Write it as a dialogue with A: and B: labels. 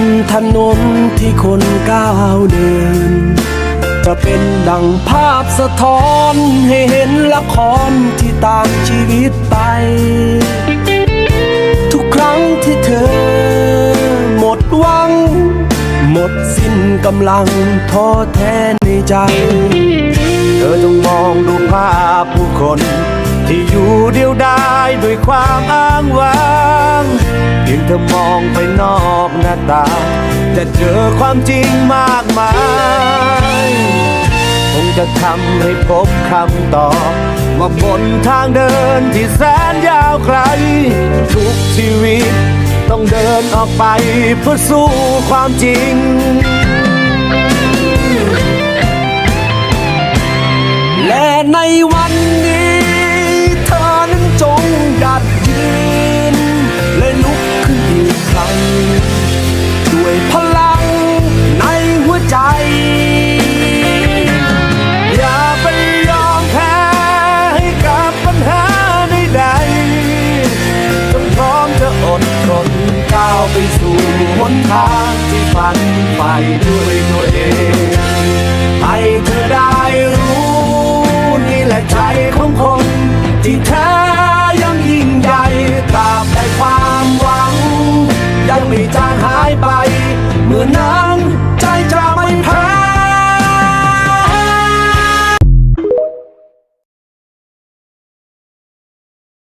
A: นถนนที่คนก้าวเดิน จะเป็นดังภาพสะท้อนให้เห็นละครที่ตามชีวิตไป ทุกครั้งที่เธอ หมดหวัง หมดสิ้นกำลังท้อแท้ในใจ เธอจงมองดูภาพผู้คนที่อยู่เดียวดายด้วยความอ้างว้างเพียงเธอมองไปนอก อกหน้าตา จะเจอความจริงมากมาย คงจะทำให้พบคำตอบ ว่าบนทางเดินที่แสนยาวไกล ทุกชีวิต ต้องเดินออกไปเพื่อสู้ความจริง และในวัน นทางที่ฝันไปด้วยตัวเอง